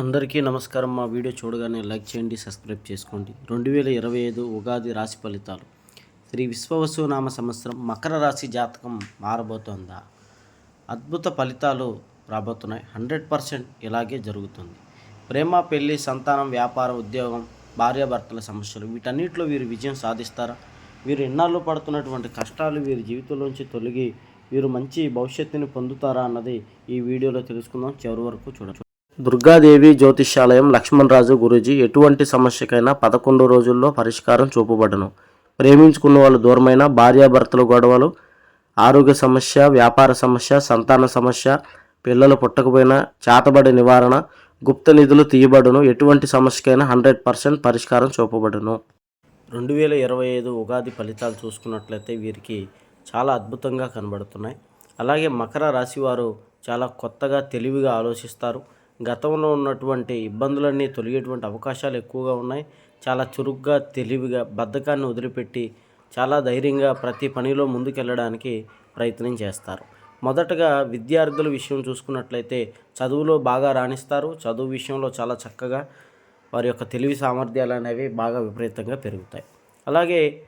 అందరికీ నమస్కారం. మా వీడియో చూడగానే లైక్ చేయండి సబ్స్క్రైబ్ చేసుకోండి. రెండు వేల ఇరవై ఐదు ఉగాది రాశి ఫలితాలు. శ్రీ విశ్వవసు నామ సంవత్సరం మకర రాశి జాతకం మారబోతోందా? అద్భుత ఫలితాలు రాబోతున్నాయి. హండ్రెడ్ పర్సెంట్ ఇలాగే జరుగుతుంది. ప్రేమ పెళ్ళి సంతానం వ్యాపారం ఉద్యోగం భార్యాభర్తల సమస్యలు వీటన్నిటిలో వీరు విజయం సాధిస్తారా? వీరు ఎన్నాళ్ళు పడుతున్నటువంటి కష్టాలు వీరి జీవితంలోంచి తొలగి వీరు మంచి భవిష్యత్తుని పొందుతారా అన్నది ఈ వీడియోలో తెలుసుకుందాం. చివరి వరకు చూడచ్చు. దుర్గాదేవి జ్యోతిష్యాలయం లక్ష్మణరాజు గురూజీ ఎటువంటి సమస్యకైనా పదకొండు రోజుల్లో పరిష్కారం చూపబడను. ప్రేమించుకున్న వాళ్ళు దూరమైన భార్యాభర్తల గొడవలు ఆరోగ్య సమస్య వ్యాపార సమస్య సంతాన సమస్య పిల్లలు పుట్టకపోయినా చేతబడి నివారణ గుప్త నిధులు తీయబడును. ఎటువంటి సమస్యకైనా హండ్రెడ్ పర్సెంట్ పరిష్కారం చూపబడును. రెండు వేల ఇరవై ఐదు ఉగాది ఫలితాలు చూసుకున్నట్లయితే వీరికి చాలా అద్భుతంగా కనబడుతున్నాయి. అలాగే మకర రాశి వారు చాలా కొత్తగా తెలివిగా ఆలోచిస్తారు. గతంలో ఉన్నటువంటి ఇబ్బందులన్నీ తొలగేటువంటి అవకాశాలు ఎక్కువగా ఉన్నాయి. చాలా చురుగ్గా తెలివిగా బద్ధకాన్ని వదిలిపెట్టి చాలా ధైర్యంగా ప్రతి పనిలో ముందుకెళ్ళడానికి ప్రయత్నం చేస్తారు. మొదటగా విద్యార్థుల విషయం చూసుకున్నట్లయితే చదువులో బాగా రాణిస్తారు. చదువు విషయంలో చాలా చక్కగా వారి యొక్క తెలివి సామర్థ్యాలు అనేవి బాగా విపరీతంగా పెరుగుతాయి. అలాగే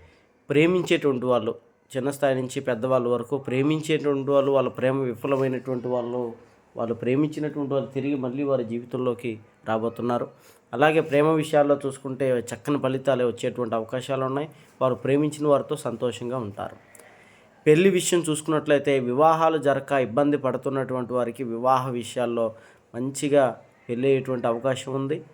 ప్రేమించేటువంటి వాళ్ళు చిన్న స్థాయి నుంచి పెద్దవాళ్ళ వరకు ప్రేమించేటువంటి వాళ్ళు వాళ్ళ ప్రేమ విఫలమైనటువంటి వాళ్ళు వాళ్ళు ప్రేమించినటువంటి వాళ్ళు తిరిగి మళ్ళీ వారి జీవితంలోకి రాబోతున్నారు. అలాగే ప్రేమ విషయాల్లో చూసుకుంటే చక్కని ఫలితాలే వచ్చేటువంటి అవకాశాలు ఉన్నాయి. వారు ప్రేమించిన వారితో సంతోషంగా ఉంటారు. పెళ్ళి విషయం చూసుకున్నట్లయితే వివాహాలు జరక ఇబ్బంది పడుతున్నటువంటి వారికి వివాహ విషయాల్లో మంచిగా పెళ్ళి అయ్యేటువంటి అవకాశం ఉంది.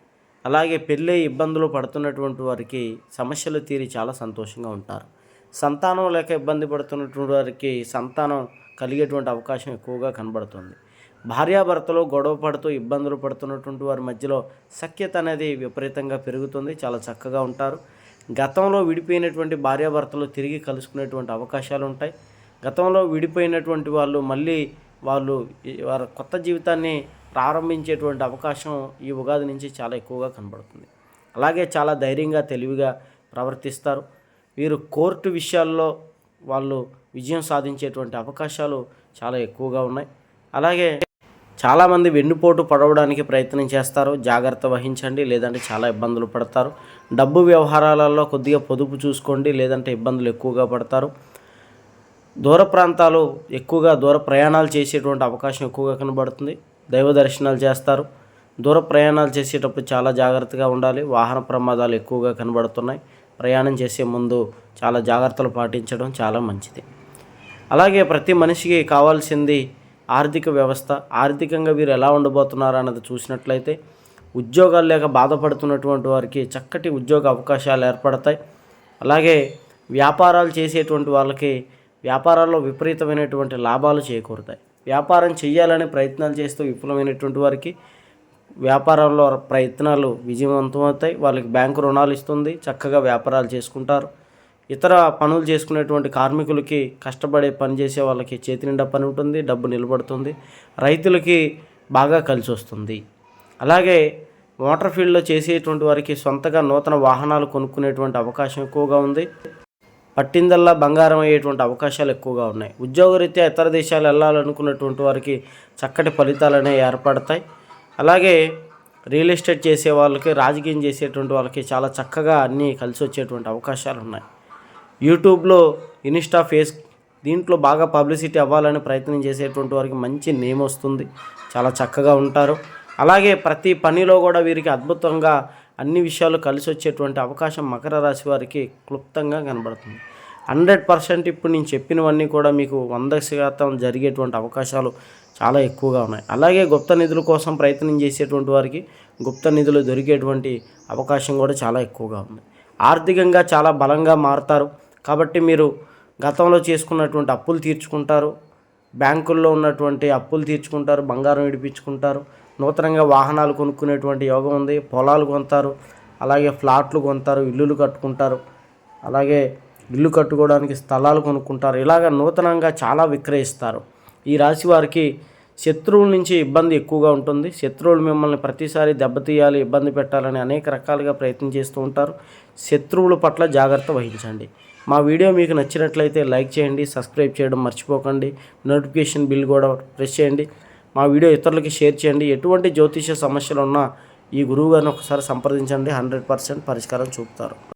అలాగే పెళ్ళి ఇబ్బందులు పడుతున్నటువంటి వారికి సమస్యలు తీరి చాలా సంతోషంగా ఉంటారు. సంతానం లేక ఇబ్బంది పడుతున్నటువంటి వారికి సంతానం కలిగేటువంటి అవకాశం ఎక్కువగా కనబడుతుంది. భార్యాభర్తలు గొడవ పడుతూ ఇబ్బందులు పడుతున్నటువంటి వారి మధ్యలో సఖ్యత అనేది విపరీతంగా పెరుగుతుంది. చాలా చక్కగా ఉంటారు. గతంలో విడిపోయినటువంటి భార్యాభర్తలు తిరిగి కలుసుకునేటువంటి అవకాశాలు ఉంటాయి. గతంలో విడిపోయినటువంటి వాళ్ళు మళ్ళీ వాళ్ళు వారి కొత్త జీవితాన్ని ప్రారంభించేటువంటి అవకాశం ఈ ఉగాది నుంచి చాలా ఎక్కువగా కనబడుతుంది. అలాగే చాలా ధైర్యంగా తెలివిగా ప్రవర్తిస్తారు. వీరు కోర్టు విషయాల్లో వాళ్ళు విజయం సాధించేటువంటి అవకాశాలు చాలా ఎక్కువగా ఉన్నాయి. అలాగే చాలామంది వెన్నుపోటు పడవడానికి ప్రయత్నం చేస్తారు. జాగ్రత్త వహించండి. లేదంటే చాలా ఇబ్బందులు పడతారు. డబ్బు వ్యవహారాలలో కొద్దిగా పొదుపు చూసుకోండి. లేదంటే ఇబ్బందులు ఎక్కువగా పడతారు. దూర ప్రాంతాలు ఎక్కువగా దూర ప్రయాణాలు చేసేటువంటి అవకాశం ఎక్కువగా కనబడుతుంది. దైవ దర్శనాలు చేస్తారు. దూర ప్రయాణాలు చేసేటప్పుడు చాలా జాగ్రత్తగా ఉండాలి. వాహన ప్రమాదాలు ఎక్కువగా కనబడుతున్నాయి. ప్రయాణం చేసే ముందు చాలా జాగ్రత్తలు పాటించడం చాలా మంచిది. అలాగే ప్రతి మనిషికి కావాల్సింది ఆర్థిక వ్యవస్థ ఆర్థికంగా వీరు ఎలా ఉండబోతున్నారు అన్నది చూసినట్లయితే ఉద్యోగాలు లేక బాధపడుతున్నటువంటి వారికి చక్కటి ఉద్యోగ అవకాశాలు ఏర్పడతాయి. అలాగే వ్యాపారాలు చేసేటువంటి వాళ్ళకి వ్యాపారాల్లో విపరీతమైనటువంటి లాభాలు చేకూరుతాయి. వ్యాపారం చేయాలని ప్రయత్నాలు చేస్తూ విఫలమైనటువంటి వారికి వ్యాపారంలో ప్రయత్నాలు విజయవంతమవుతాయి. వాళ్ళకి బ్యాంకు రుణాలు ఇస్తుంది చక్కగా వ్యాపారాలు చేసుకుంటారు. ఇతర పనులు చేసుకునేటువంటి కార్మికులకి కష్టపడే పని చేసే వాళ్ళకి చేతి నిండా పని ఉంటుంది డబ్బు నిలబడుతుంది రైతులకి బాగా కలిసి వస్తుంది. అలాగే మోటార్ ఫీల్డ్లో చేసేటువంటి వారికి సొంతగా నూతన వాహనాలు కొనుక్కునేటువంటి అవకాశం ఎక్కువగా ఉంది. పట్టిందల్లా బంగారం అయ్యేటువంటి అవకాశాలు ఎక్కువగా ఉన్నాయి. ఉద్యోగరీత్యా ఇతర దేశాలు వెళ్ళాలనుకున్నటువంటి వారికి చక్కటి ఫలితాలు అనేవి ఏర్పడతాయి. అలాగే రియల్ ఎస్టేట్ చేసే వాళ్ళకి రాజకీయం చేసేటువంటి వాళ్ళకి చాలా చక్కగా అన్నీ కలిసి వచ్చేటువంటి అవకాశాలు ఉన్నాయి. యూట్యూబ్లో ఇన్స్టా ఫేస్ దీంట్లో బాగా పబ్లిసిటీ అవ్వాలని ప్రయత్నం చేసేటువంటి వారికి మంచి నేమ్ వస్తుంది. చాలా చక్కగా ఉంటారు. అలాగే ప్రతి పనిలో కూడా వీరికి అద్భుతంగా అన్ని విషయాలు కలిసి వచ్చేటువంటి అవకాశం మకర రాశి వారికి క్లుప్తంగా కనబడుతుంది. హండ్రెడ్ పర్సెంట్ ఇప్పుడు నేను చెప్పినవన్నీ కూడా మీకు వంద శాతం జరిగేటువంటి అవకాశాలు చాలా ఎక్కువగా ఉన్నాయి. అలాగే గుప్త నిధుల కోసం ప్రయత్నం చేసేటువంటి వారికి గుప్త నిధులు దొరికేటువంటి అవకాశం కూడా చాలా ఎక్కువగా ఉంది. ఆర్థికంగా చాలా బలంగా మారుతారు. కాబట్టి మీరు గతంలో చేసుకున్నటువంటి అప్పులు తీర్చుకుంటారు. బ్యాంకుల్లో ఉన్నటువంటి అప్పులు తీర్చుకుంటారు. బంగారం విడిపించుకుంటారు. నూతనంగా వాహనాలు కొనుక్కునేటువంటి యోగం ఉంది. పొలాలు కొంటారు అలాగే ఫ్లాట్లు కొంటారు ఇల్లులు కట్టుకుంటారు. అలాగే ఇల్లు కట్టుకోవడానికి స్థలాలు కొనుక్కుంటారు. ఇలాగ నూతనంగా చాలా విక్రయిస్తారు. ఈ రాశి వారికి శత్రువుల నుంచి ఇబ్బంది ఎక్కువగా ఉంటుంది. శత్రువులు మిమ్మల్ని ప్రతిసారి దెబ్బతీయాలి ఇబ్బంది పెట్టాలని అనేక రకాలుగా ప్రయత్నం చేస్తూ ఉంటారు. శత్రువుల పట్ల జాగ్రత్త వహించండి. మా వీడియో మీకు నచ్చినట్లయితే లైక్ చేయండి సబ్స్క్రైబ్ చేయడం మర్చిపోకండి నోటిఫికేషన్ బిల్ కూడా ప్రెస్ చేయండి. మా వీడియో ఇతరులకి షేర్ చేయండి. ఎటువంటి జ్యోతిష సమస్యలు ఉన్నా ఈ గురువు గారిని ఒకసారి సంప్రదించండి. హండ్రెడ్ పర్సెంట్ పరిష్కారం చూపుతారు.